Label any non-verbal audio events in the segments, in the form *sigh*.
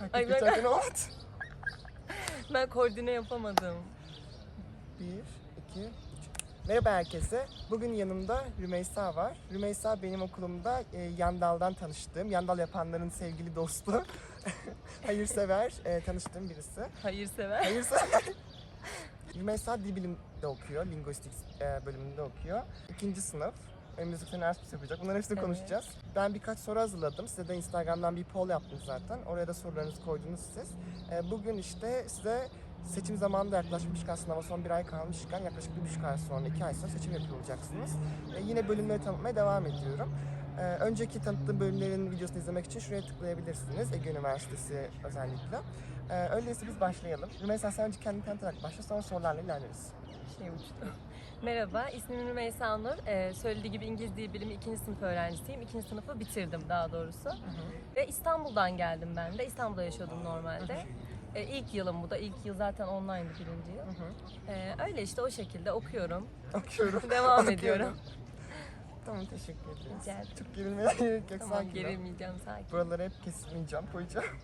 Ay, ben- geçerken what? Ben koordine yapamadım. Bir, iki, üç. Merhaba herkese. Bugün yanımda Rümeysa var. Rümeysa benim okulumda e, Yandal'dan tanıştığım, Yandal yapanların sevgili dostu. *laughs* Hayırsever e, tanıştığım birisi. Hayırsever. Hayırsever. *laughs* Rümeysa dil bilimde okuyor, linguistik e, bölümünde okuyor. İkinci sınıf. Önümüzdeki sene Erasmus yapacak. Bunların hepsini Evet. konuşacağız. Ben birkaç soru hazırladım. Size de Instagram'dan bir poll yaptım zaten. Oraya da sorularınızı koydunuz siz. E, bugün işte size seçim zamanı da yaklaşmışken, sınava son bir ay kalmışken yaklaşık bir buçuk ay sonra, iki ay sonra seçim yapıyor olacaksınız. E, yine bölümleri tanıtmaya devam ediyorum. E, önceki tanıttığım bölümlerin videosunu izlemek için şuraya tıklayabilirsiniz. Ege Üniversitesi özellikle. E, öyleyse biz başlayalım. Rümeysa sen önce kendini tanıtarak başla, sonra sorularla ilerleriz. Şey uçtu. Merhaba, ismim Rümeysa Nur. Ee, söylediği gibi İngiliz Dil Bilimi 2. sınıf öğrencisiyim. 2. sınıfı bitirdim daha doğrusu. Ve İstanbul'dan geldim ben de. İstanbul'da yaşıyordum normalde. Ee, ilk yılım bu da. İlk yıl zaten online'dı birinci yıl. Ee, öyle işte o şekilde okuyorum. Okuyorum. *laughs* Devam Okuyorum. ediyorum. Tamam teşekkür ederiz. Rica ederim. Çok gerilmeye *laughs* gerek yok. Tamam sakin gerilmeyeceğim sakin. Buraları hep kesilmeyeceğim, koyacağım. *laughs*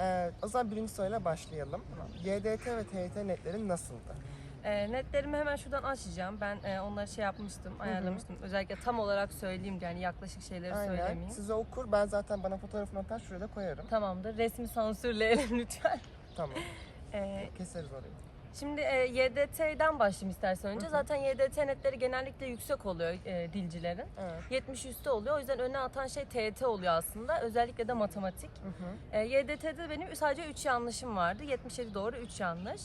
Ee, o zaman birinci soruyla başlayalım. YDT ve TYT netlerin nasıldı? E, netlerimi hemen şuradan açacağım. Ben e, onları şey yapmıştım, ayarlamıştım. Özellikle tam olarak söyleyeyim yani yaklaşık şeyleri Aynen. söylemeyeyim. Size okur. Ben zaten bana fotoğrafını atar şuraya da koyarım. Tamamdır. Resmi sansürleyelim *laughs* lütfen. Tamam. *laughs* E, Keseriz orayı. şimdi e, YDT'den başlayayım istersen önce. Zaten YDT netleri genellikle yüksek oluyor e, dilcilerin. Evet. 70 üstü oluyor. O yüzden öne atan şey TYT oluyor aslında. Özellikle de matematik. Hı hı. E, YDT'de benim sadece 3 yanlışım vardı. 77 doğru 3 yanlış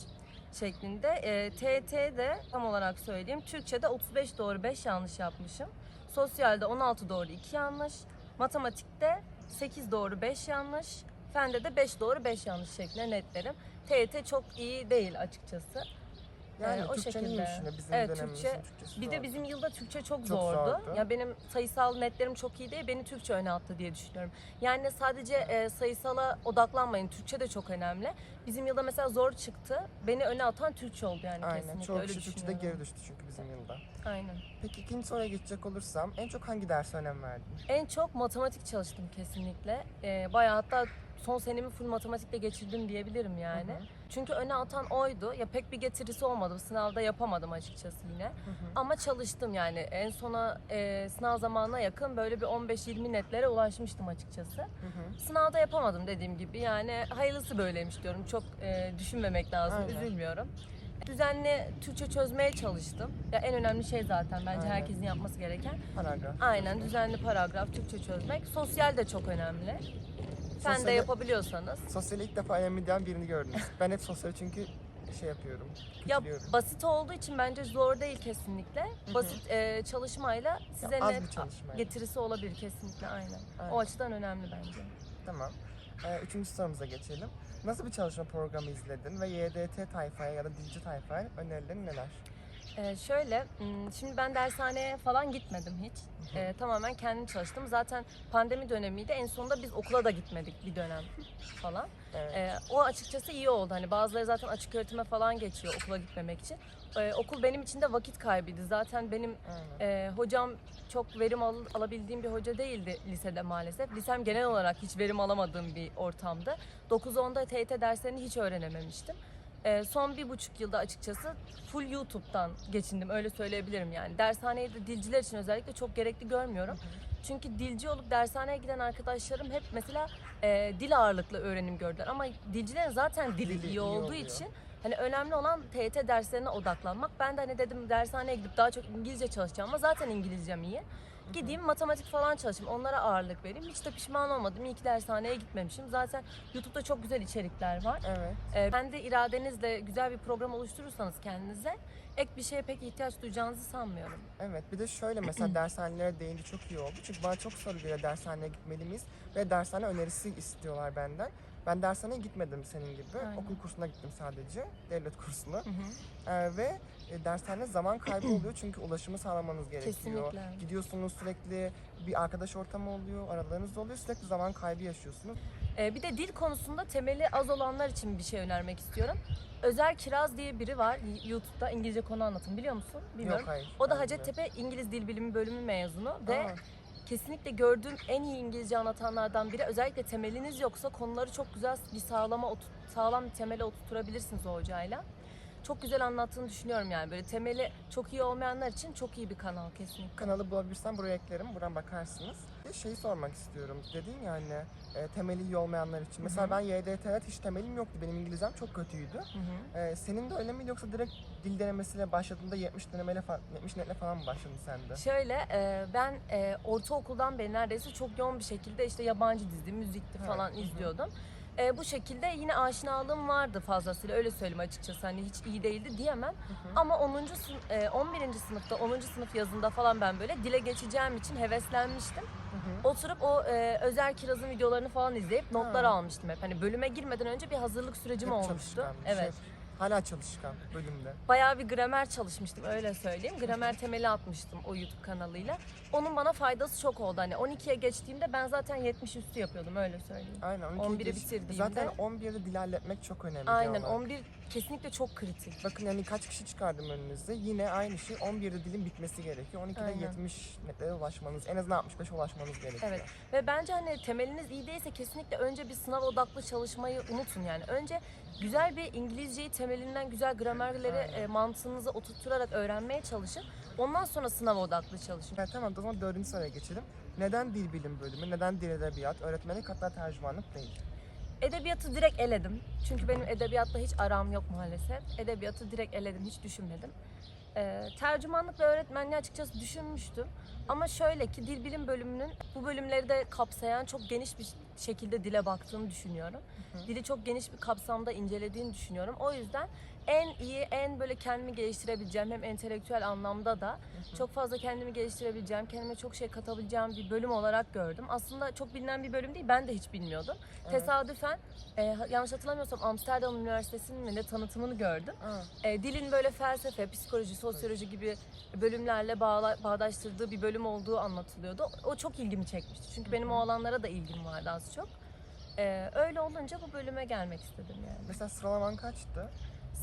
şeklinde. E, TYT'de tam olarak söyleyeyim. Türkçe'de 35 doğru 5 yanlış yapmışım. Sosyalde 16 doğru 2 yanlış. Matematikte 8 doğru 5 yanlış. Fende de 5 doğru 5 yanlış şeklinde netlerim. TYT çok iyi değil açıkçası. Yani Ee, o Türkçe şekilde. bizim Evet, Türkçe- Bir de bizim yılda Türkçe çok, Çok zordu. zordu. Ya benim sayısal netlerim çok iyi değil, beni Türkçe öne attı diye düşünüyorum. Yani sadece e, sayısala odaklanmayın, Türkçe de çok önemli. Bizim yılda mesela zor çıktı, beni öne atan Türkçe oldu yani Aynen. kesinlikle Çoğu öyle Türkçe'de düşünüyorum. geri düştü çünkü bizim yılda. Aynen. Peki ikinci soruya geçecek olursam en çok hangi derse önem verdin? En çok matematik çalıştım kesinlikle. E, bayağı hatta son senemi full matematikle geçirdim diyebilirim yani. Hı hı. Çünkü öne atan oydu. Ya pek bir getirisi olmadı. Sınavda yapamadım açıkçası yine. Hı hı. Ama çalıştım yani. En sona e, sınav zamanına yakın böyle bir 15-20 netlere ulaşmıştım açıkçası. Hı hı. Sınavda yapamadım dediğim gibi. Yani hayırlısı böyleymiş diyorum. Çok e, düşünmemek lazım. Aynen. Üzülmüyorum. Düzenli Türkçe çözmeye çalıştım. Ya en önemli şey zaten bence Aynen. herkesin yapması gereken. Paragraf. Aynen düzenli paragraf Türkçe çözmek. Sosyal de çok önemli. Sen de Sosyali- yapabiliyorsanız. Sosyali ilk defa diyen birini gördünüz. ben hep sosyali çünkü şey yapıyorum. Ya basit olduğu için bence zor değil kesinlikle. Basit e, çalışmayla size az net getirisi olabilir kesinlikle aynen. Aynen. O açıdan önemli bence. Tamam. Ee, üçüncü sorumuza geçelim. Nasıl bir çalışma programı izledin ve YDT tayfaya ya da dilci tayfaya önerilerin neler? Ee, şöyle, m, şimdi ben dershaneye falan gitmedim hiç. Ee, tamamen kendim çalıştım. Zaten pandemi dönemiydi. En sonunda biz okula da gitmedik bir dönem falan. Evet. Ee, o açıkçası iyi oldu. Hani bazıları zaten açık öğretime falan geçiyor okula gitmemek için. Ee, okul benim için de vakit kaybıydı. Zaten benim e, hocam çok verim al- alabildiğim bir hoca değildi lisede maalesef. Lisem genel olarak hiç verim alamadığım bir ortamdı. 9-10'da TYT derslerini hiç öğrenememiştim. Ee, son bir buçuk yılda açıkçası full YouTube'dan geçindim öyle söyleyebilirim yani. Dershaneyi de dilciler için özellikle çok gerekli görmüyorum. Çünkü dilci olup dershaneye giden arkadaşlarım hep mesela e, dil ağırlıklı öğrenim gördüler. Ama dilcilerin zaten dili, Dili iyi iyi olduğu oluyor. için hani önemli olan TYT derslerine odaklanmak. Ben de hani dedim dershaneye gidip daha çok İngilizce çalışacağım ama zaten İngilizcem iyi. Gideyim matematik falan çalışayım. Onlara ağırlık vereyim. Hiç de pişman olmadım. İyi ki dershaneye gitmemişim. Zaten YouTube'da çok güzel içerikler var. Evet. Ee, kendi iradenizle güzel bir program oluşturursanız kendinize ek bir şeye pek ihtiyaç duyacağınızı sanmıyorum. Evet. Bir de şöyle mesela *clears throat* dershanelere değince çok iyi oldu. Çünkü bana çok soru geliyor dershaneye gitmeli miyiz? Ve dershane önerisi istiyorlar benden. Ben dershaneye gitmedim senin gibi. Aynen. Okul kursuna gittim sadece. Devlet kursuna. Hı hı. Ee, ve e, dershane zaman kaybı *clears throat* oluyor çünkü ulaşımı sağlamanız gerekiyor. Kesinlikle. Gidiyorsunuz sürekli bir arkadaş ortamı oluyor, aralarınızda oluyor. Sürekli zaman kaybı yaşıyorsunuz. Ee, bir de dil konusunda temeli az olanlar için bir şey önermek istiyorum. Özer Kiraz diye biri var YouTube'da İngilizce konu anlatım biliyor musun? Bilmiyorum. Yok hayır. O da. Hacettepe İngiliz Dil Bilimi bölümü mezunu ve Aa, kesinlikle gördüğüm en iyi İngilizce anlatanlardan biri. Özellikle temeliniz yoksa konuları çok güzel bir sağlama sağlam bir temele oturtturabilirsiniz o hocayla. Çok güzel anlattığını düşünüyorum yani böyle temeli çok iyi olmayanlar için çok iyi bir kanal kesinlikle. Kanalı bulabilirsem buraya eklerim. Buradan bakarsınız. Şeyi sormak istiyorum. Dedin ya hani e, temeli iyi olmayanlar için. Mesela hı. ben YDT'de hiç temelim yoktu. Benim İngilizcem çok kötüydü. Hı hı. E, senin de öyle miydi yoksa direkt dil denemesiyle başladığında 70 denemeyle fa- 70 netle falan mı başladın sen de? Şöyle e, ben e, ortaokuldan beri neredeyse çok yoğun bir şekilde işte yabancı dizi, müzikti Evet, falan hı hı. izliyordum. E, bu şekilde yine aşinalığım vardı fazlasıyla öyle söyleyeyim açıkçası hani hiç iyi değildi diyemem. Hı hı. Ama 10. sın- e, 11. sınıfta 10. sınıf yazında falan ben böyle dile geçeceğim için heveslenmiştim. Hı. Oturup o e, Özer Kiraz'ın videolarını falan izleyip notlar Ha. almıştım hep. Hani bölüme girmeden önce bir hazırlık sürecim Hep olmuştu. çalışkan, Evet. şey, hala çalışkan bölümde. Bayağı bir gramer çalışmıştım öyle söyleyeyim. Gramer temeli atmıştım o YouTube kanalıyla. Onun bana faydası çok oldu. Hani 12'ye geçtiğimde ben zaten 70 üstü yapıyordum öyle söyleyeyim. Aynen. 12'yi 11'i geç- bitirdiğimde- Zaten 11'de dil halletmek çok önemli. Aynen olarak. 11 kesinlikle çok kritik. Bakın yani kaç kişi çıkardım önünüze. Yine aynı şey 11'de dilin bitmesi gerekiyor. 12'de Aynen. 70 netlere ulaşmanız, en azından 65'e ulaşmanız gerekiyor. Evet. Ve bence hani temeliniz iyi değilse kesinlikle önce bir sınav odaklı çalışmayı unutun yani. Önce güzel bir İngilizceyi temelinden güzel gramerleri Aynen. e, mantığınıza oturtturarak öğrenmeye çalışın. Ondan sonra sınav odaklı çalışın. Evet, tamam o zaman dördüncü soruya geçelim. Neden dil bilim bölümü, neden dil edebiyat, öğretmenlik hatta tercümanlık değil? Edebiyatı direkt eledim. Çünkü benim edebiyatla hiç aram yok maalesef. Edebiyatı direkt eledim, hiç düşünmedim. Ee, tercümanlık ve öğretmenliği açıkçası düşünmüştüm. Ama şöyle ki dil bilim bölümünün bu bölümleri de kapsayan çok geniş bir şekilde dile baktığını düşünüyorum. hı. Dili çok geniş bir kapsamda incelediğini düşünüyorum. O yüzden en iyi, en böyle kendimi geliştirebileceğim hem entelektüel anlamda da çok fazla kendimi geliştirebileceğim, kendime çok şey katabileceğim bir bölüm olarak gördüm. Aslında çok bilinen bir bölüm değil, ben de hiç bilmiyordum. Evet. Tesadüfen, e, yanlış hatırlamıyorsam Amsterdam Üniversitesi'nin mi ne tanıtımını gördüm. E, dilin böyle felsefe, psikoloji, sosyoloji gibi bölümlerle bağla, bağdaştırdığı bir bölüm olduğu anlatılıyordu. O çok ilgimi çekmişti. Çünkü benim o alanlara da ilgim vardı az çok. E, öyle olunca bu bölüme gelmek istedim yani. mesela sıralaman kaçtı?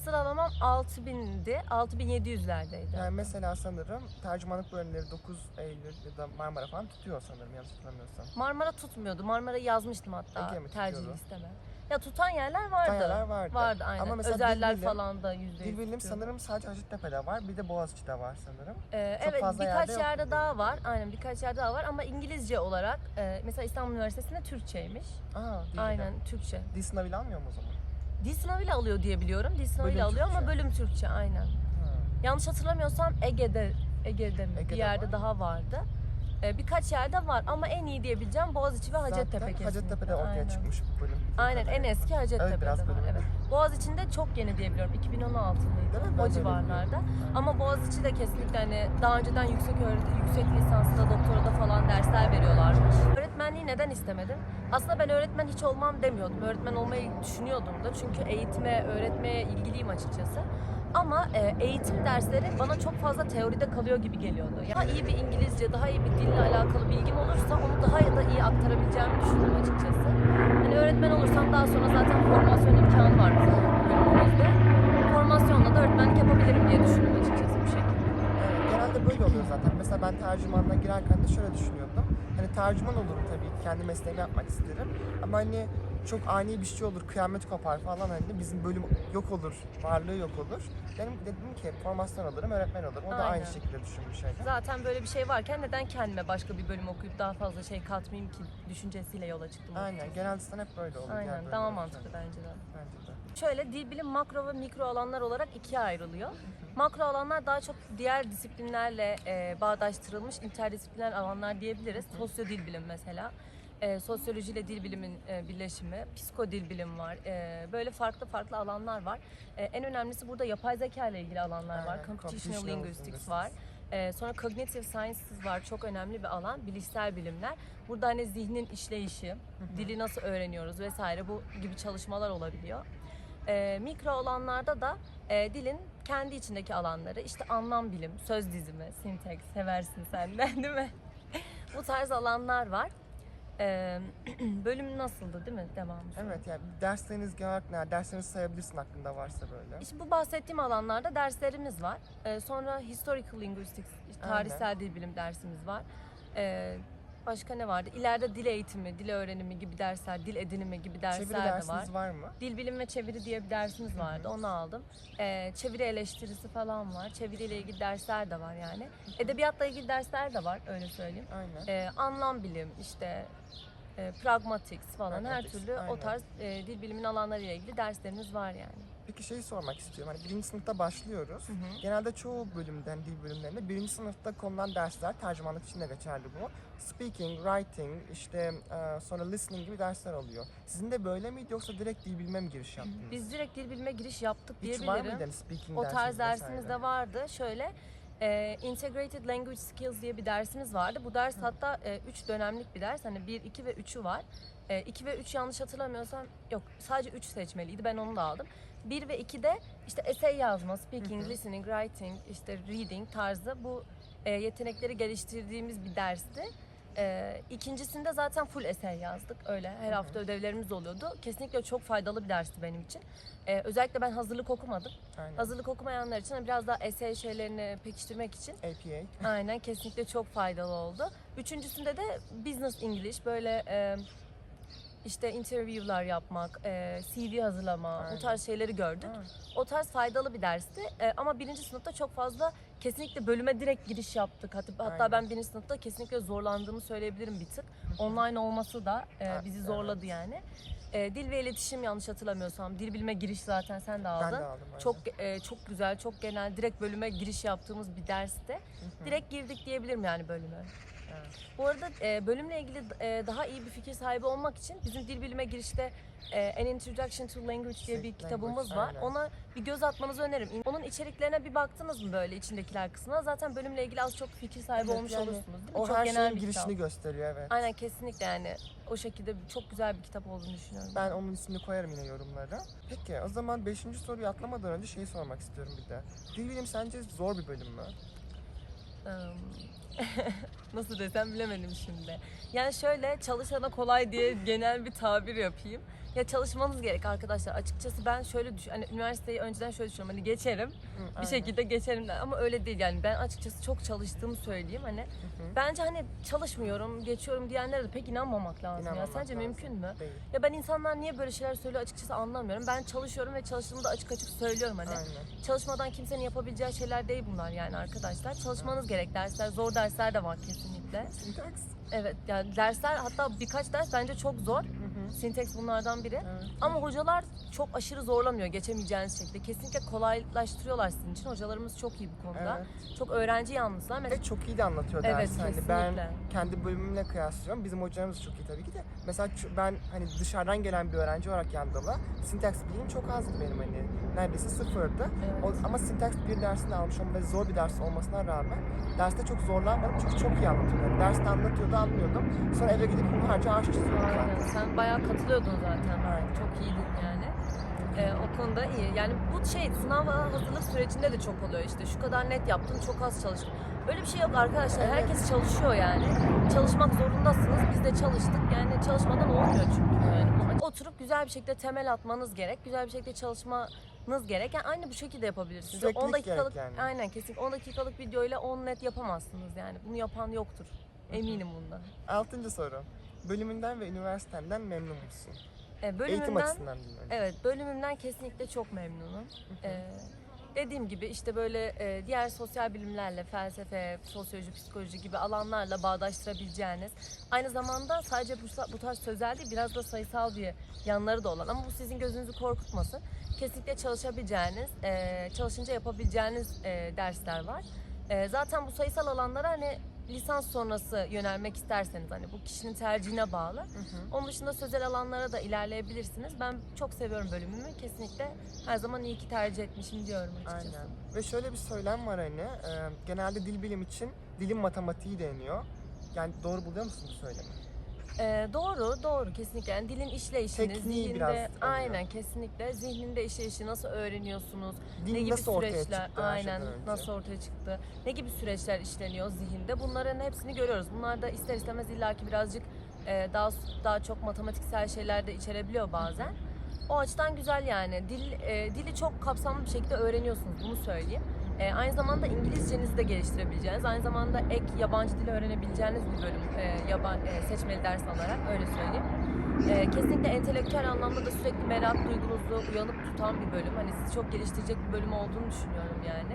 Sıralamam 6000'di, 6700'lerdeydi. Yani mesela sanırım tercümanlık bölümleri 9 Eylül ya da Marmara falan tutuyor sanırım yanlış hatırlamıyorsam. Marmara tutmuyordu. Marmara'yı yazmıştım hatta Ege mi tercih tutuyordu? listeme. Ya tutan yerler vardı. Yerler vardı. Vardı aynen. Ama mesela Özeller dil bilim- falan da yüzde Dil yüz bilim tutuyordu. sanırım sadece Hacettepe'de var, bir de Boğaziçi'de var sanırım. Ee, Çok evet fazla birkaç yerde yok yerde daha var. Aynen birkaç yerde daha var ama İngilizce olarak e, mesela İstanbul Üniversitesi'nde Türkçeymiş. Aa, dil Aynen Türkçe. Dil sınavıyla almıyor mu o zaman? Dil sınavıyla alıyor diye biliyorum. Dil sınavıyla Bölüm alıyor ama Türkçe. bölüm Türkçe aynen. Ha. Yanlış hatırlamıyorsam Ege'de Ege'de mi? Ege'de bir yerde var. daha vardı. Ee, birkaç yerde var ama en iyi diyebileceğim Boğaziçi ve Hacettepe Zaten kesinlikle. Hacettepe'de ortaya Aynen. çıkmış bu bölüm. Aynen en eski Hacettepe'de Evet, biraz var. bölümü. Evet. Boğaziçi'nde çok yeni diyebiliyorum. 2016'lıydı. Değil mi? Ben O civarlarda. Ama Boğaziçi de kesinlikle hani daha önceden yüksek öğretim, yüksek lisansda, doktorada falan dersler veriyorlarmış. Öğretmenliği neden istemedim? Aslında ben öğretmen hiç olmam demiyordum. Öğretmen olmayı düşünüyordum da. Çünkü eğitime, öğretmeye ilgiliyim açıkçası. Ama e, eğitim dersleri bana çok fazla teoride kalıyor gibi geliyordu. Daha iyi bir İngilizce, daha iyi bir dille alakalı bilgim olursa onu daha da iyi aktarabileceğimi düşündüm açıkçası. Hani öğretmen olursam daha sonra zaten formasyon imkanı var bizim bölümümüzde. Formasyonla da öğretmenlik yapabilirim diye düşündüm açıkçası bu şekilde. Evet, genelde böyle oluyor zaten. Mesela ben tercümanlığa girerken de şöyle düşünüyordum. Hani tercüman olurum tabii kendi mesleğimi yapmak isterim. Ama hani çok ani bir şey olur, kıyamet kopar falan hani bizim bölüm yok olur, varlığı yok olur. Benim dedim ki formasyon alırım, öğretmen olurum. O da aynı şekilde düşünmüş öyle. Zaten böyle bir şey varken neden kendime başka bir bölüm okuyup daha fazla şey katmayayım ki düşüncesiyle yola çıktım. Aynen, genelde zaten hep böyle oluyor. Aynen, daha bölümler mantıklı bence de. Bence de. Şöyle dil bilim makro ve mikro alanlar olarak ikiye ayrılıyor. Makro alanlar daha çok diğer disiplinlerle e, bağdaştırılmış interdisipliner alanlar diyebiliriz. Sosyo dil bilim mesela. E, sosyoloji ile dil bilimin e, birleşimi, psiko dil bilim var. E, böyle farklı farklı alanlar var. E, en önemlisi burada yapay zeka ile ilgili alanlar var. Aynen, Computational computational linguistics var. E, sonra cognitive sciences var. Çok önemli bir alan. Bilişsel bilimler. Burada hani zihnin işleyişi, dili nasıl öğreniyoruz vesaire bu gibi çalışmalar olabiliyor. E, mikro alanlarda da e, dilin kendi içindeki alanları işte anlam bilim, söz dizimi, sinteks seversin sen de *laughs* değil mi? bu tarz alanlar var. *clears throat* Bölüm nasıldı değil mi? Devamı. Evet yani dersleriniz genel olarak ne? Derslerinizi sayabilirsin aklında varsa böyle. İşte bu bahsettiğim alanlarda derslerimiz var. Ee, sonra historical linguistics, tarihsel dil bilim dersimiz var. Ee, Başka ne vardı? İleride dil eğitimi, dil öğrenimi gibi dersler, dil edinimi gibi Çeviri dersler de var. dersiniz var mı? Dil bilim ve çeviri diye bir dersimiz vardı. Onu aldım. Ee, çeviri eleştirisi falan var. Çeviriyle ilgili dersler de var yani. Edebiyatla ilgili dersler de var öyle söyleyeyim. Aynen. Ee, anlam bilim, işte e, pragmatics falan her Pragmatics, türlü aynen. o tarz e, dil bilimin alanlarıyla ilgili derslerimiz var yani. Peki şeyi sormak istiyorum. Hani birinci sınıfta başlıyoruz. Hı hı. Genelde çoğu bölümden, dil bölümlerinde birinci sınıfta konulan dersler, tercümanlık için de geçerli bu. Speaking, writing, işte e, sonra listening gibi dersler oluyor. Sizin de böyle miydi yoksa direkt dil bilime mi giriş yaptınız? Biz direkt dil bilime giriş yaptık Hiç var diyebilirim. mıydı hani speaking O dersiniz tarz vesaire? dersimiz de vardı. Şöyle e, Integrated Language Skills diye bir dersimiz vardı. Bu ders hatta 3 dönemlik bir ders. Hani 1, 2 ve 3'ü var. 2 ve 3 yanlış hatırlamıyorsam yok sadece 3 seçmeliydi. Ben onu da aldım. 1 ve 2'de işte essay yazma, speaking, Hı hı. listening, writing, işte reading tarzı bu e, yetenekleri geliştirdiğimiz bir dersti. E, ikincisinde zaten full essay yazdık öyle. Her hafta ödevlerimiz oluyordu. Kesinlikle çok faydalı bir dersti benim için. E, özellikle ben hazırlık okumadım. Aynen. Hazırlık okumayanlar için biraz daha essay şeylerini pekiştirmek için APA. aynen kesinlikle çok faydalı oldu. Üçüncüsünde de business English böyle e, işte interview'lar yapmak, e, CV hazırlama Aynen. bu tarz şeyleri gördük. Ha, O tarz faydalı bir dersti E, ama birinci sınıfta çok fazla kesinlikle bölüme direkt giriş yaptık. Hatta, hatta Aynen. ben birinci sınıfta kesinlikle zorlandığımı söyleyebilirim bir tık. Online olması da e, bizi zorladı yani. E, dil ve iletişim yanlış hatırlamıyorsam. Dil bilime giriş zaten sen de aldın. ben de aldım. aynen. Çok e, çok güzel, çok genel, direkt bölüme giriş yaptığımız bir derste. Direkt girdik diyebilirim yani bölüme. Evet. Bu arada e, bölümle ilgili e, daha iyi bir fikir sahibi olmak için bizim dil bilime girişte e, An Introduction to Language diye bir kitabımız var. aynen. Ona bir göz atmanızı öneririm. Onun içeriklerine bir baktınız mı böyle içindekiler kısmına? Zaten bölümle ilgili az çok fikir sahibi Evet, olmuş yani olursunuz değil mi? O çok her genel şeyin bir girişini kitap. gösteriyor evet. Aynen kesinlikle yani o şekilde çok güzel bir kitap olduğunu düşünüyorum. Ben onun ismini koyarım yine yorumlara. Peki o zaman 5. soruyu atlamadan önce şeyi sormak istiyorum bir de. Dil bilim sence zor bir bölüm mü? Im, *laughs* Nasıl desem bilemedim şimdi. Yani şöyle çalışana kolay diye genel bir tabir yapayım. Ya çalışmanız gerek arkadaşlar. Açıkçası ben şöyle düşün, hani üniversiteyi önceden şöyle düşünüyorum. Hani geçerim, Hı, bir aynen. şekilde geçerim de. ama öyle değil yani. Ben açıkçası çok çalıştığımı söyleyeyim. Hani Hı hı. bence hani çalışmıyorum, geçiyorum diyenlere de pek inanmamak lazım ya. İnanmamak Sence lazım. mümkün mü? Değil. Ya ben insanlar niye böyle şeyler söylüyor açıkçası anlamıyorum. Ben çalışıyorum ve çalıştığımı da açık açık söylüyorum hani. Aynen. Çalışmadan kimsenin yapabileceği şeyler değil bunlar yani arkadaşlar. Çalışmanız gerek dersler, zor dersler de var kesinlikle. Syntax. Evet yani dersler hatta birkaç ders bence çok zor. Syntax bunlardan biri. Evet. Ama hocalar çok aşırı zorlamıyor geçemeyeceğiniz şekilde. Kesinlikle kolaylaştırıyorlar sizin için. Hocalarımız çok iyi bu konuda. Evet. Çok öğrenci yanlısı. Mesela Ve çok iyi de anlatıyor Evet, dersi. Hani ben kendi bölümümle kıyaslıyorum. Bizim hocalarımız çok iyi tabii ki de. Mesela ben hani dışarıdan gelen bir öğrenci olarak Yandal'a sintaks bilgim çok azdı benim hani. Neredeyse sıfırdı. Evet. O, ama sintaks bir dersini almışım ve zor bir ders olmasına rağmen derste çok zorlanmadım çünkü çok iyi anlatıyordu. Yani derste anlatıyordu, anlıyordum. Sonra eve gidip hunharca ağaç çiziyordum Aynen. zaten. Sen bayağı katılıyordun zaten. Aynen. Çok iyiydin yani. Ee, o konuda iyi. Yani bu şey sınava hazırlık sürecinde de çok oluyor işte. Şu kadar net yaptın, çok az çalıştın. Öyle bir şey yok arkadaşlar. Evet. Herkes çalışıyor yani. Çalışmak zorundasınız. Biz de çalıştık. Yani çalışmadan olmuyor çünkü. Yani oturup güzel bir şekilde temel atmanız gerek. Güzel bir şekilde çalışmanız gerek. Yani aynı bu şekilde yapabilirsiniz. Süreklilik 10 dakikalık yani. aynen kesinlikle 10 dakikalık videoyla 10 net yapamazsınız yani. Bunu yapan yoktur. Eminim bundan. Altıncı soru. Bölümünden ve üniversitenden memnun musun? Eğitim bölümümden açısından diyeyim önce. Evet, bölümümden kesinlikle çok memnunum. Ee, dediğim gibi işte böyle e, diğer sosyal bilimlerle, felsefe, sosyoloji, psikoloji gibi alanlarla bağdaştırabileceğiniz, aynı zamanda sadece bu, bu tarz sözel değil, biraz da sayısal bir yanları da olan ama bu sizin gözünüzü korkutmasın. Kesinlikle çalışabileceğiniz, e, çalışınca yapabileceğiniz e, dersler var. E, zaten bu sayısal alanlara hani lisans sonrası yönelmek isterseniz hani bu kişinin tercihine bağlı. Hı hı. Onun dışında sözel alanlara da ilerleyebilirsiniz. Ben çok seviyorum bölümümü. Kesinlikle her zaman iyi ki tercih etmişim diyorum açıkçası. Aynen. Ve şöyle bir söylem var hani, e, genelde dil bilim için dilin matematiği deniyor. Yani doğru buluyor musun bu söylemi? Ee, doğru, doğru kesinlikle. Yani dilin işleyişini, Tekniği zihninde, biraz oluyor. aynen kesinlikle. Zihninde işleyişi nasıl öğreniyorsunuz? Dil ne gibi nasıl ortaya süreçler, çıktı her aynen şeyden önce? nasıl ortaya çıktı? Ne gibi süreçler işleniyor zihinde? Bunların hepsini görüyoruz. Bunlar da ister istemez illaki birazcık e, daha daha çok matematiksel şeyler de içerebiliyor bazen. O açıdan güzel yani. Dil e, dili çok kapsamlı bir şekilde öğreniyorsunuz. Bunu söyleyeyim. E, aynı zamanda İngilizcenizi de geliştirebileceğiniz, aynı zamanda ek yabancı dil öğrenebileceğiniz bir bölüm e, yaban, e, seçmeli ders alarak öyle söyleyeyim. E, kesinlikle entelektüel anlamda da sürekli merak duygunuzu uyanık tutan bir bölüm. Hani sizi çok geliştirecek bir bölüm olduğunu düşünüyorum yani.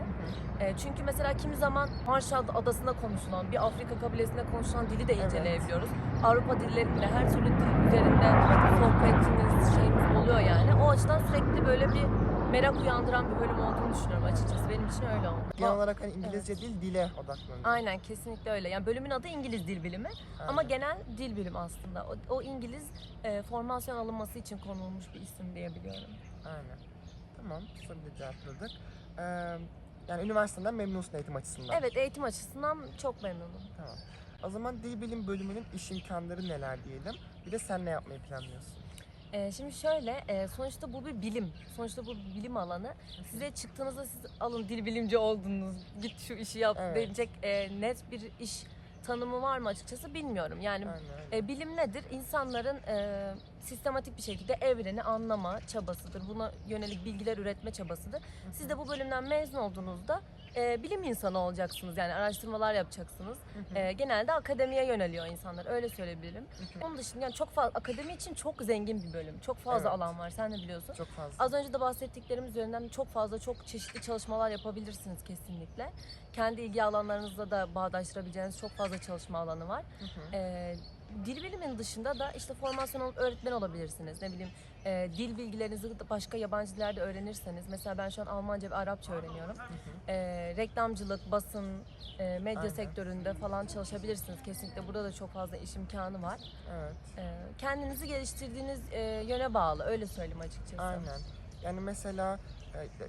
E, çünkü mesela kimi zaman Marshall Adası'nda konuşulan, bir Afrika kabilesinde konuşulan dili de inceleyebiliyoruz. Avrupa dillerinde her türlü dil üzerinde sohbetimiz, şeyimiz oluyor yani. O açıdan sürekli böyle bir merak uyandıran bir bölüm olduğunu düşünüyorum açıkçası. Benim için öyle oldu. Genel olarak hani İngilizce değil dile odaklanıyor. Aynen kesinlikle öyle. Yani bölümün adı İngiliz Dil Bilimi ama Aynen. genel dil bilimi aslında. O, o İngiliz e, formasyon alınması için konulmuş bir isim diyebiliyorum. Aynen. Tamam. Soruyu da cevapladık. Ee, yani üniversiteden memnunsun eğitim açısından. Evet eğitim açısından çok memnunum. Tamam. O zaman dil bilim bölümünün iş imkanları neler diyelim. Bir de sen ne yapmayı planlıyorsun? E, şimdi şöyle e, sonuçta bu bir bilim. Sonuçta bu bir bilim alanı. Size çıktığınızda siz alın dil bilimci oldunuz, git şu işi yap Evet. diyecek e, net bir iş tanımı var mı açıkçası bilmiyorum. Yani. E, bilim nedir? İnsanların e, sistematik bir şekilde evreni anlama çabasıdır. Buna yönelik bilgiler üretme çabasıdır. Siz de bu bölümden mezun olduğunuzda e, bilim insanı olacaksınız. Yani araştırmalar yapacaksınız. Hı hı. E, genelde akademiye yöneliyor insanlar. Öyle söyleyebilirim. Hı hı. Onun dışında yani çok fazla akademi için çok zengin bir bölüm. Çok fazla Evet. alan var. Sen de biliyorsun. Çok fazla. Az önce de bahsettiklerimiz üzerinden çok fazla çok çeşitli çalışmalar yapabilirsiniz kesinlikle. Kendi ilgi alanlarınızla da bağdaştırabileceğiniz çok fazla çalışma alanı var. Hı hı. Ee, dil biliminin dışında da işte formasyon olup öğretmen olabilirsiniz. Ne bileyim e, dil bilgilerinizi başka yabancı dillerde öğrenirseniz. Mesela ben şu an Almanca ve Arapça öğreniyorum. Hı hı. Ee, reklamcılık, basın, e, medya Aynen. sektöründe falan çalışabilirsiniz. Kesinlikle burada da çok fazla iş imkanı var. Evet. Ee, kendinizi geliştirdiğiniz e, yöne bağlı. Öyle söyleyeyim açıkçası. Aynen. Yani mesela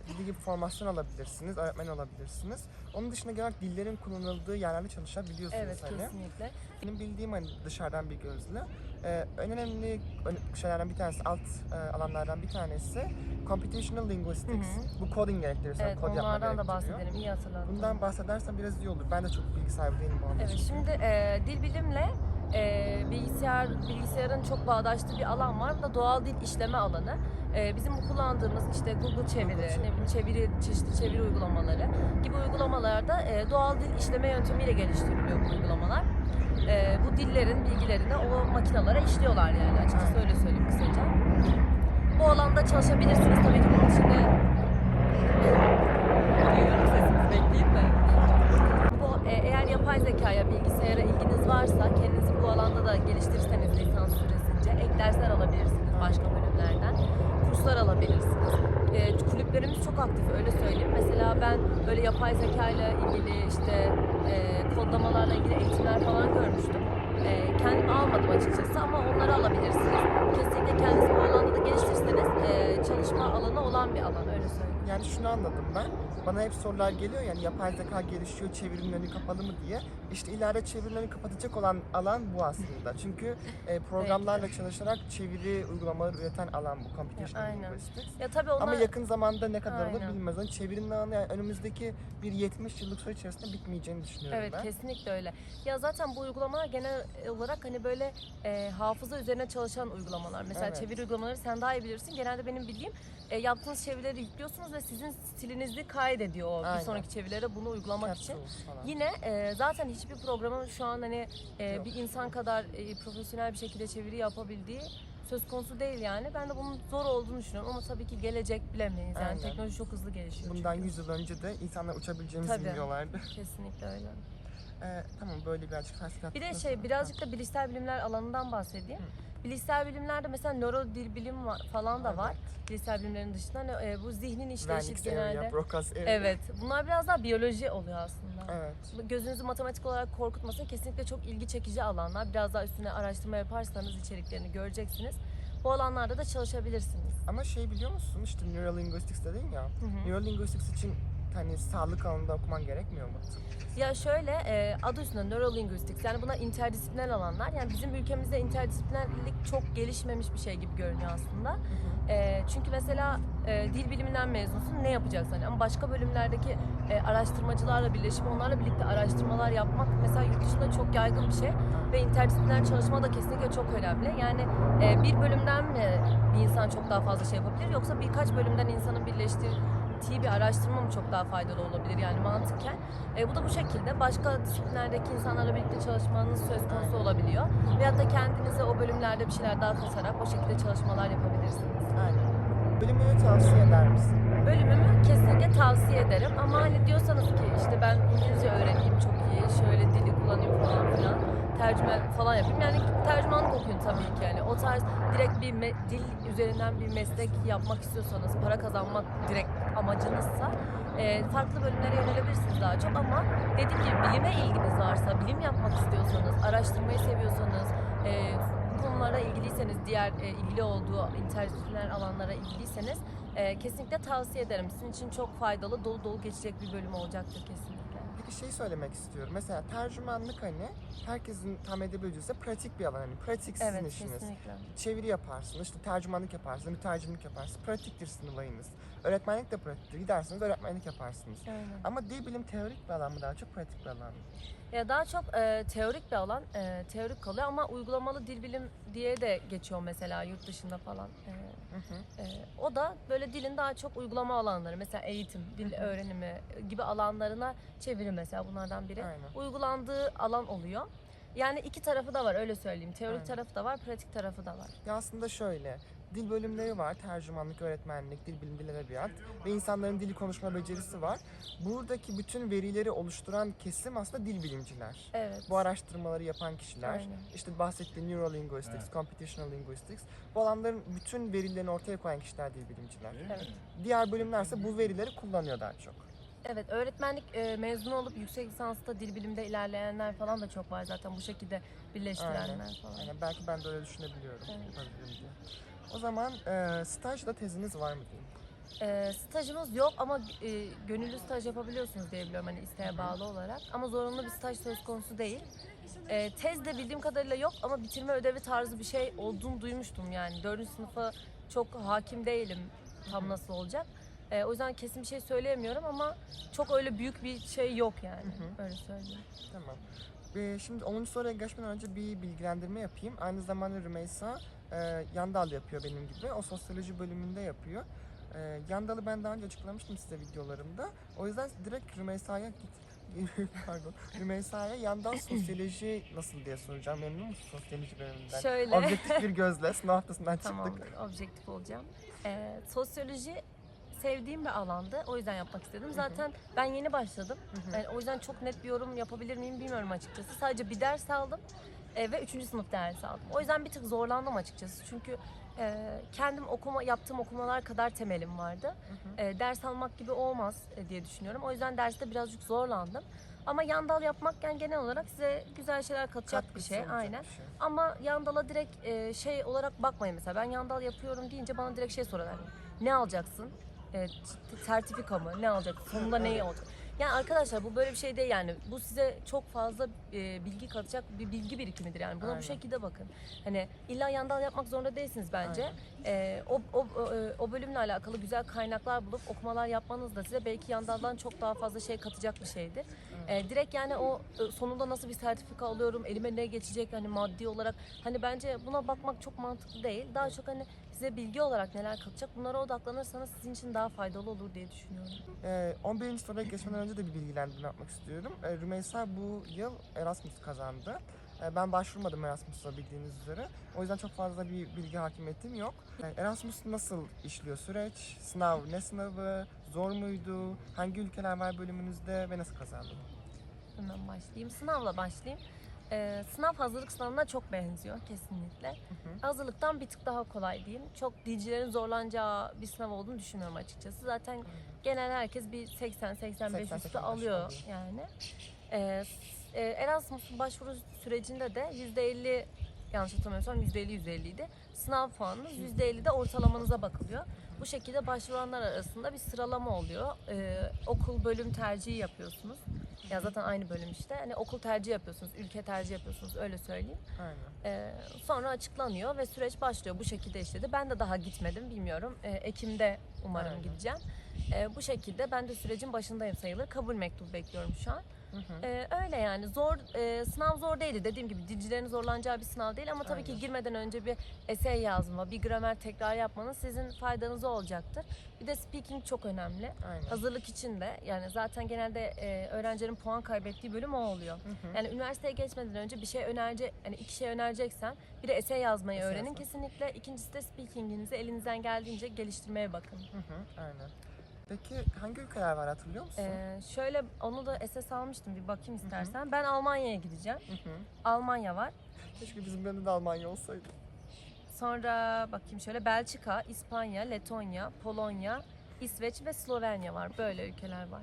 dediği gibi formasyon alabilirsiniz, öğretmen olabilirsiniz. Onun dışında genel olarak dillerin kullanıldığı yerlerde çalışabiliyorsunuz Evet hani. kesinlikle. Benim bildiğim hani dışarıdan bir gözle e, en önemli ön- şeylerden bir tanesi, alt e, alanlardan bir tanesi computational linguistics. Hı hı. Bu coding gerektirir, sana Evet kod onlardan da gerektiriyor. bahsedelim. İyi hatırlattın. Bundan bahsedersen biraz iyi olur. Ben de çok bilgi sahibi değilim bu alanda. Evet, şimdi e, dil bilimle e, bilgisayar bilgisayarın çok bağdaştığı bir alan var. Bu da doğal dil işleme alanı. E, bizim bu kullandığımız işte Google çeviri, ne bileyim çeviri, çeşitli çeviri uygulamaları gibi uygulamalarda e, doğal dil işleme yöntemiyle geliştiriliyor bu uygulamalar. E, bu dillerin bilgilerini o makinalara işliyorlar yani açıkçası öyle söyleyeyim kısaca. Bu alanda çalışabilirsiniz. Tabii ki bunun içinde Duyuyorum bekleyin de. Bu e, eğer yapay zekaya, bilgisayara varsa kendinizi bu alanda da geliştirirseniz lisans süresince ek dersler alabilirsiniz başka bölümlerden. Kurslar alabilirsiniz. E, kulüplerimiz çok aktif öyle söyleyeyim. Mesela ben böyle yapay zeka ile ilgili işte e, kodlamalarla ilgili eğitimler falan görmüştüm. E, kendim almadım açıkçası ama onları alabilirsiniz. Kesinlikle kendinizi bu alanda da geliştirirseniz e, çalışma alanı olan bir alan öyle söyleyeyim. Yani şunu anladım ben. Bana hep sorular geliyor yani yapay zeka gelişiyor, çevirimin önü kapalı mı diye. İşte ileride çevirimin önü kapatacak olan alan bu aslında. Çünkü e, programlarla çalışarak çeviri uygulamaları üreten alan bu computational Aynen. linguistics. Ya tabii onlar... Ama yakın zamanda ne kadar olur Aynen. bilmez. Hani çevirinin alanı yani önümüzdeki bir 70 yıllık süre içerisinde bitmeyeceğini düşünüyorum Evet ben. kesinlikle öyle. Ya zaten bu uygulamalar genel olarak hani böyle e, hafıza üzerine çalışan uygulamalar. Mesela Evet. çeviri uygulamaları sen daha iyi bilirsin. Genelde benim bildiğim e, yaptığınız çevirileri yüklüyorsunuz ve sizin stilinizi kaydediyor o Aynen. bir sonraki çevirilere bunu uygulamak için. Capsules falan. Yine e, zaten hiçbir programın şu an hani e, bir insan kadar e, profesyonel bir şekilde çeviri yapabildiği söz konusu değil yani. Ben de bunun zor olduğunu düşünüyorum ama tabii ki gelecek bilemeyiz. Yani Aynen. teknoloji çok hızlı gelişiyor. Bundan çünkü. 100 yıl önce de insanlar uçabileceğimizi Tabii. bilmiyorlardı. *laughs* Kesinlikle öyle. Ee, tamam böyle birazcık felsefe Bir de şey birazcık da bilişsel bilimler alanından bahsedeyim. Bilişsel bilimlerde mesela nöro dil bilim falan da var. Bilişsel bilimlerin dışında hani, e, bu zihnin işleyişi genelde. area. Evet. Bunlar biraz daha biyoloji oluyor aslında. Evet. Gözünüzü matematik olarak korkutmasın. Kesinlikle çok ilgi çekici alanlar. Biraz daha üstüne araştırma yaparsanız içeriklerini göreceksiniz. Bu alanlarda da çalışabilirsiniz. Ama şey biliyor musun işte neurolinguistics dedin ya. Hı hı. Neurolinguistics için hani sağlık alanında okuman gerekmiyor mu? Ya şöyle e, adı üstünde neurolinguistics yani buna interdisipliner alanlar. Yani bizim ülkemizde interdisiplinerlik çok gelişmemiş bir şey gibi görünüyor aslında. E, çünkü mesela e, dil biliminden mezunsun ne yapacaksın? Hani ama başka bölümlerdeki e, araştırmacılarla birleşip onlarla birlikte araştırmalar yapmak mesela yurt dışında çok yaygın bir şey ve interdisipliner çalışma da kesinlikle çok önemli. Yani e, bir bölümden mi bir insan çok daha fazla şey yapabilir yoksa birkaç bölümden insanın birleştiği pratiği bir araştırma mı çok daha faydalı olabilir yani mantıken. E, bu da bu şekilde başka disiplinlerdeki insanlarla birlikte çalışmanız söz konusu olabiliyor. Veyahut da kendinize o bölümlerde bir şeyler daha katarak o şekilde çalışmalar yapabilirsiniz. Aynen. Bölümünü tavsiye eder misin? Bölümümü kesinlikle tavsiye ederim ama hani diyorsanız ki işte ben İngilizce öğreneyim çok iyi, şöyle dili kullanayım falan filan, tercüme falan yapayım. Yani tercümanlık okuyun tabii ki yani. O tarz direkt bir dil üzerinden bir meslek yapmak istiyorsanız, para kazanmak direkt amacınızsa e, farklı bölümlere yönelebilirsiniz daha çok ama dediğim gibi bilime ilginiz varsa, bilim yapmak istiyorsanız, araştırmayı seviyorsanız, e, konulara ilgiliyseniz, diğer e, ilgili olduğu interdisipliner alanlara ilgiliyseniz e, kesinlikle tavsiye ederim. Sizin için çok faydalı, dolu dolu geçecek bir bölüm olacaktır kesinlikle. Peki şey söylemek istiyorum. Mesela tercümanlık hani herkesin tam edebileceği pratik bir alan. Hani pratik sizin Evet, işiniz. kesinlikle. Çeviri yaparsınız, işte tercümanlık yaparsınız, mütercimlik yaparsınız. Pratiktir sizin olayınız. Öğretmenlik de pratiktir. Gidersiniz öğretmenlik yaparsınız. Aynen. Ama dil bilim teorik bir alan mı daha çok pratik bir alan mı? Ya daha çok e, teorik bir alan, e, teorik kalıyor ama uygulamalı dil bilim diye de geçiyor mesela yurt dışında falan. E, Hı hı. e, o da böyle dilin daha çok uygulama alanları, mesela eğitim, dil öğrenimi gibi alanlarına çeviri mesela bunlardan biri. Aynen. Uygulandığı alan oluyor. Yani iki tarafı da var öyle söyleyeyim. Teorik Aynen. tarafı da var, pratik tarafı da var. Ya aslında şöyle, dil bölümleri var, tercümanlık, öğretmenlik, dil bilim, dil edebiyat ve insanların dili konuşma becerisi var. Buradaki bütün verileri oluşturan kesim aslında dil bilimciler. Evet. Bu araştırmaları yapan kişiler, Aynen. işte bahsettiğim Neurolinguistics, Computational Linguistics, bu alanların bütün verilerini ortaya koyan kişiler dil bilimciler. Evet. Diğer bölümlerse bu verileri kullanıyor daha çok. Evet, öğretmenlik e, mezunu olup yüksek lisansta dil bilimde ilerleyenler falan da çok var zaten bu şekilde birleştirenler falan. Aynen, belki ben de öyle düşünebiliyorum. Evet. yapabilirim diye. O zaman e, stajda teziniz var mı diyeyim? E, stajımız yok ama e, gönüllü staj yapabiliyorsunuz diye biliyorum hani isteğe bağlı olarak. Ama zorunlu bir staj söz konusu değil. E, tez de bildiğim kadarıyla yok ama bitirme ödevi tarzı bir şey olduğunu duymuştum yani. Dördüncü sınıfa çok hakim değilim tam nasıl olacak. E, o yüzden kesin bir şey söyleyemiyorum ama çok öyle büyük bir şey yok yani. Hı Öyle söyleyeyim. Tamam. Ee, şimdi 10. soruya geçmeden önce bir bilgilendirme yapayım. Aynı zamanda Rümeysa e, yan dal yapıyor benim gibi. O sosyoloji bölümünde yapıyor. E, yan dalı ben daha önce açıklamıştım size videolarımda. O yüzden direkt Rümeysa'ya git. *laughs* Pardon. Rümeysa'ya yan dal sosyoloji nasıl diye soracağım. Memnun musun sosyoloji bölümünden? Şöyle. Objektif bir gözle sınav haftasından çıktık. Tamamdır, objektif olacağım. Ee, sosyoloji sevdiğim bir alandı. O yüzden yapmak istedim. Zaten ben yeni başladım. Yani o yüzden çok net bir yorum yapabilir miyim bilmiyorum açıkçası. Sadece bir ders aldım e, ve üçüncü sınıf dersi aldım. O yüzden bir tık zorlandım açıkçası. Çünkü e, kendim okuma yaptığım okumalar kadar temelim vardı. E, ders almak gibi olmaz e, diye düşünüyorum. O yüzden derste birazcık zorlandım. Ama yandal yapmak yani genel olarak size güzel şeyler katacak bir Katkısı şey. olacak Aynen. bir şey. Ama yandala direkt e, şey olarak bakmayın mesela. Ben yandal yapıyorum deyince bana direkt şey soruyorlar. Ne alacaksın? E, sertifika mı? Ne alacaksın? Sonunda neyi olacak? Yani arkadaşlar bu böyle bir şey değil yani. Bu size çok fazla e, bilgi katacak bir bilgi birikimidir yani. Buna Aynen. bu şekilde bakın. Hani illa yandal yapmak zorunda değilsiniz bence. E, o, o, o, e, o bölümle alakalı güzel kaynaklar bulup okumalar yapmanız da size belki yandaldan çok daha fazla şey katacak bir şeydir. E, direkt yani o e, sonunda nasıl bir sertifika alıyorum, elime ne geçecek hani maddi olarak hani bence buna bakmak çok mantıklı değil. Daha çok hani size bilgi olarak neler katacak bunlara odaklanırsanız sizin için daha faydalı olur diye düşünüyorum. Ee, 11. soruya geçmeden önce de bir bilgilendirme yapmak istiyorum. Ee, Rümeysa bu yıl Erasmus kazandı. Ee, ben başvurmadım Erasmus'a bildiğiniz üzere. O yüzden çok fazla bir bilgi hakimiyetim yok. Ee, Erasmus nasıl işliyor süreç? Sınav ne sınavı? Zor muydu? Hangi ülkeler var bölümünüzde ve nasıl kazandın? Hemen başlayayım. Sınavla başlayayım. E, sınav hazırlık sınavına çok benziyor kesinlikle. hı. Hazırlıktan bir tık daha kolay diyeyim. Çok dilcilerin zorlanacağı bir sınav olduğunu düşünmüyorum açıkçası. Zaten genel herkes bir 80-85 üstü 80-85 alıyor yani. S- e, Erasmus başvuru sürecinde de %50 yanlış hatırlamıyorsam %50 %50'ydi. Sınav puanınız %50 de ortalamanıza bakılıyor. Bu şekilde başvuranlar arasında bir sıralama oluyor. Ee, okul bölüm tercihi yapıyorsunuz. Ya zaten aynı bölüm işte. Hani okul tercih yapıyorsunuz, ülke tercih yapıyorsunuz öyle söyleyeyim. Aynen. Ee, sonra açıklanıyor ve süreç başlıyor. Bu şekilde işledi. Ben de daha gitmedim bilmiyorum. Ee, Ekim'de umarım Aynen. gideceğim. Ee, bu şekilde ben de sürecin başındayım sayılır. Kabul mektubu bekliyorum şu an. Hı hı. Ee, öyle yani zor e, sınav zor değildi dediğim gibi dilcilerin zorlanacağı bir sınav değil ama tabii ki Aynen. girmeden önce bir essay yazma, bir gramer tekrar yapmanız sizin faydanıza olacaktır. Bir de speaking çok önemli. Aynen. Hazırlık için de yani zaten genelde e, öğrencilerin puan kaybettiği bölüm o oluyor. Hı hı. Yani üniversiteye geçmeden önce bir şey önerce hani iki şey önereceksen biri essay yazmayı Essay öğrenin yazmak. kesinlikle. İkincisi de speakinginizi elinizden geldiğince geliştirmeye bakın. Hı hı. Aynen. Peki hangi ülkeler var hatırlıyor musun? Ee, şöyle onu da SS almıştım bir bakayım istersen. Ben Almanya'ya gideceğim. Hı hı. Almanya var. Keşke bizim bölümde de Almanya olsaydı. Sonra bakayım şöyle Belçika, İspanya, Letonya, Polonya, İsveç ve Slovenya var. Böyle ülkeler var.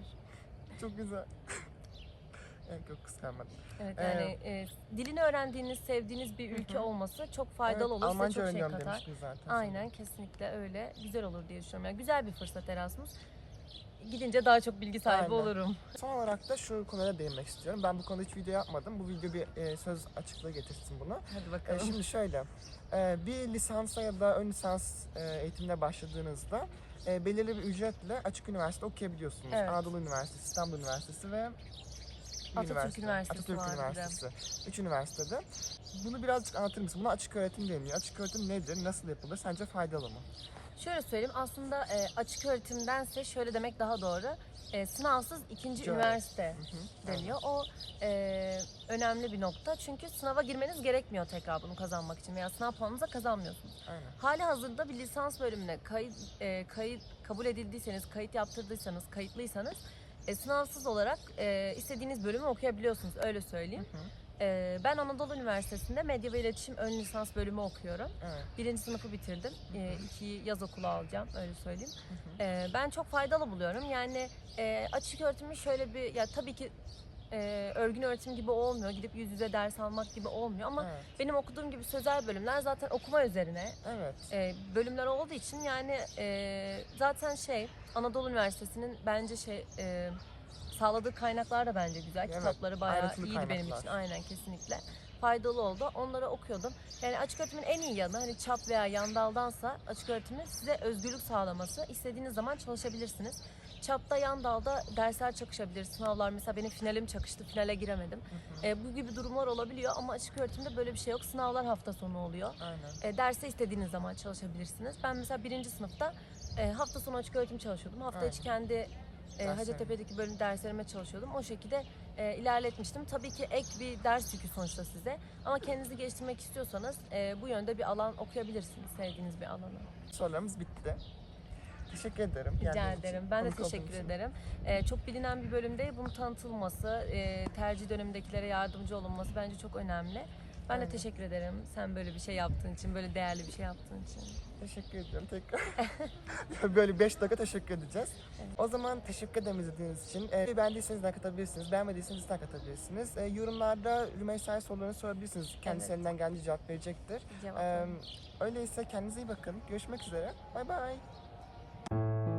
Çok güzel. *laughs* evet yok kıskanmadım. Evet Ee, yani e, dilini öğrendiğiniz, sevdiğiniz bir ülke Hı olması çok faydalı Evet, olur. Almanca çok şey katar. zaten. Aynen kesinlikle öyle. Güzel olur diye düşünüyorum. Yani güzel bir fırsat Erasmus. Gidince daha çok bilgi sahibi Aynen. olurum. Son olarak da şu konuya değinmek istiyorum. Ben bu konuda hiç video yapmadım. Bu video bir e, söz açıklığı getirsin bunu. Hadi E, bakalım. şimdi şöyle, e, bir lisansa ya da ön lisans e, eğitimine başladığınızda e, belirli bir ücretle açık üniversite okuyabiliyorsunuz. Evet. Anadolu Üniversitesi, İstanbul Üniversitesi ve Atatürk Üniversitesi Atatürk var bir de. Üniversitesi. Üç üniversitede. Bunu birazcık anlatır mısın? Buna açık öğretim deniyor. Açık öğretim nedir? Nasıl yapılır? Sence faydalı mı? Şöyle söyleyeyim aslında e, açık öğretimdense şöyle demek daha doğru. E, sınavsız ikinci Evet. üniversite Hı hı. deniyor. O e, önemli bir nokta. Çünkü sınava girmeniz gerekmiyor tekrar bunu kazanmak için veya sınav puanınıza kazanmıyorsunuz. Aynen. Hali hazırda bir lisans bölümüne kayıt, e, kayıt kabul edildiyseniz, kayıt yaptırdıysanız, kayıtlıysanız e, sınavsız olarak e, istediğiniz bölümü okuyabiliyorsunuz. Öyle söyleyeyim. Hı hı. E, ben Anadolu Üniversitesi'nde Medya ve İletişim Ön Lisans bölümü okuyorum. Evet. Birinci sınıfı bitirdim. E, iki yaz okulu alacağım öyle söyleyeyim. Hı hı. E, ben çok faydalı buluyorum. Yani e, açık öğretimi şöyle bir ya tabii ki e, örgün öğretim gibi olmuyor. Gidip yüz yüze ders almak gibi olmuyor ama Evet. benim okuduğum gibi sözel bölümler zaten okuma üzerine Evet. e, bölümler olduğu için yani e, zaten şey Anadolu Üniversitesi'nin bence şey e, sağladığı kaynaklar da bence güzel. Evet, Kitapları bayağı ayrıntılı iyiydi benim kaynaklar. için. Aynen kesinlikle. Faydalı oldu. Onları okuyordum. Yani açık öğretimin en iyi yanı hani çap veya yan daldansa açık öğretimin size özgürlük sağlaması. İstediğiniz zaman çalışabilirsiniz. Çapta yan dalda dersler çakışabilir. Sınavlar mesela benim finalim çakıştı. Finale giremedim. Hı hı. E, bu gibi durumlar olabiliyor ama açık öğretimde böyle bir şey yok. Sınavlar hafta sonu oluyor. Aynen. E, derse istediğiniz zaman çalışabilirsiniz. Ben mesela birinci sınıfta e, hafta sonu açık öğretim çalışıyordum. Hafta içi Aynen. kendi e. Hacettepe'deki bölüm derslerime çalışıyordum. O şekilde e, ilerletmiştim. Tabii ki ek bir ders yükü sonuçta size. Ama kendinizi geliştirmek istiyorsanız e, bu yönde bir alan okuyabilirsiniz. Sevdiğiniz bir alanı. Sorularımız bitti. Teşekkür ederim. Rica geldiğin için, ederim. Ben de konuk olduğun teşekkür ederim. E, çok bilinen bir bölüm değil. Bunun tanıtılması, e, tercih dönemindekilere yardımcı olunması bence çok önemli. Ben de Aynen. teşekkür ederim. Sen böyle bir şey yaptığın için, böyle değerli bir şey yaptığın için. Teşekkür ediyorum tekrar. *laughs* Böyle 5 dakika teşekkür edeceğiz. Evet. O zaman teşekkür ederim izlediğiniz için. Ee, beğendiyseniz like atabilirsiniz, beğenmediyseniz dislike atabilirsiniz. Ee, yorumlarda Rümeysa'ya sorularını sorabilirsiniz. Kendisi Evet. elinden geldiğince cevap verecektir. Cevap Ee, öyleyse kendinize iyi bakın. Görüşmek üzere. Bay bay.